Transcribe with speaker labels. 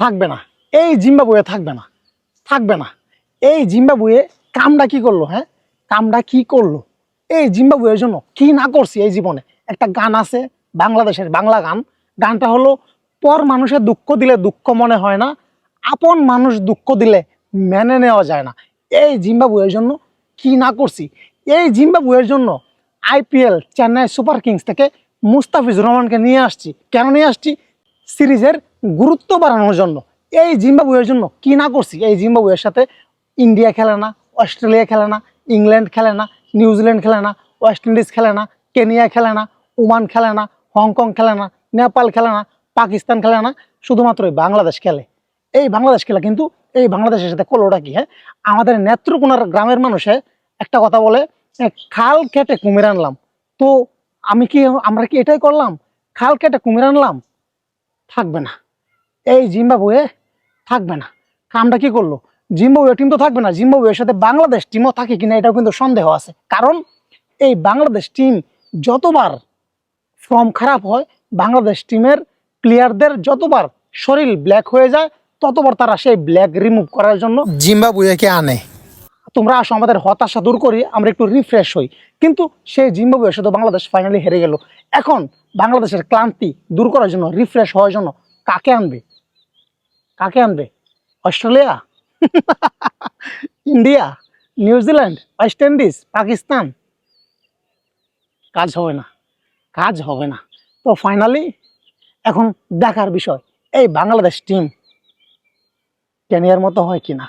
Speaker 1: থাকবে না। এই জিম্বাবুয়ে থাকবে না। থাকবে না। এই জিম্বাবুয়ে কামটা কি করল হ্যাঁ? কামটা কি করল? এই জিম্বাবুয়ের জন্য কি না করছি এই জীবনে? একটা গান আছে বাংলাদেশের বাংলা গান। গানটা হলো, পর মানুষের দুঃখ দিলে দুঃখ মনে হয় না, আপন মানুষ দুঃখ দিলে মেনে নেওয়া যায় না। এই জিম্বাবুয়ের জন্য কি না করছি? এই জিম্বাবুয়ের জন্য আইপিএল চেন্নাই সুপার কিংস থেকে মুস্তাফিজুর রহমানকে নিয়ে আসছি। কেন নিয়ে আসছি? সিরিজের গুরুত্ব বাড়ানোর জন্য এই জিম্বাবুয়ের জন্য কি না করছি এই জিম্বাবুয়ের সাথে ইন্ডিয়া খেলে না অস্ট্রেলিয়া খেলে না ইংল্যান্ড খেলে না নিউজিল্যান্ড খেলে না ওয়েস্ট ইন্ডিজ খেলে না কেনিয়া খেলে না ওমান খেলে না হংকং খেলে না নেপাল খেলে না পাকিস্তান খেলে না শুধুমাত্র বাংলাদেশ খেলে এই বাংলাদেশ খেলে কিন্তু এই বাংলাদেশের সাথে কলোটা কি হ্যাঁ আমাদের নেত্রকোনার গ্রামের মানুষে একটা কথা বলে খাল কেটে কুমির আনলাম তো আমি কি আমরা কি এটাই করলাম খাল কেটে কুমির আনলাম থাকবে না। এই জিম্বাবুয়ে থাকবে না। কামটা কি করল? জিম্বাবুয়ে টিম তো থাকবে না। জিম্বাবুয়ের সাথে বাংলাদেশ টিমও থাকে কিনা এটাও কিন্তু সন্দেহ আছে। কারণ এই বাংলাদেশ টিম যতবার ফর্ম খারাপ হয়, বাংলাদেশ টিমের প্লেয়ারদের যতবার শরীর ব্ল্যাক হয়ে যায়, ততবার তারা সেই ব্ল্যাক রিমুভ করার জন্য জিম্বাবুয়েকে আনে। তোমরা আসো, আমাদের হতাশা দূর করি, আমরা একটু রিফ্রেশ হই। কিন্তু সেই জিম্বাবুয়ের সাথে বাংলাদেশ ফাইনালি হেরে গেল। এখন বাংলাদেশের ক্লান্তি দূর করার জন্য রিফ্রেশ হওয়ার জন্য কাকে আনবে? কাকে আনবে? Australia? India? New Zealand West Indies? Pakistan? কাজ হবে না, কাজ হবে না। তো ফাইনালি এখন দেখার বিষয়, এই বাংলাদেশ টিম কেনিয়ার মতো হয় কিনা?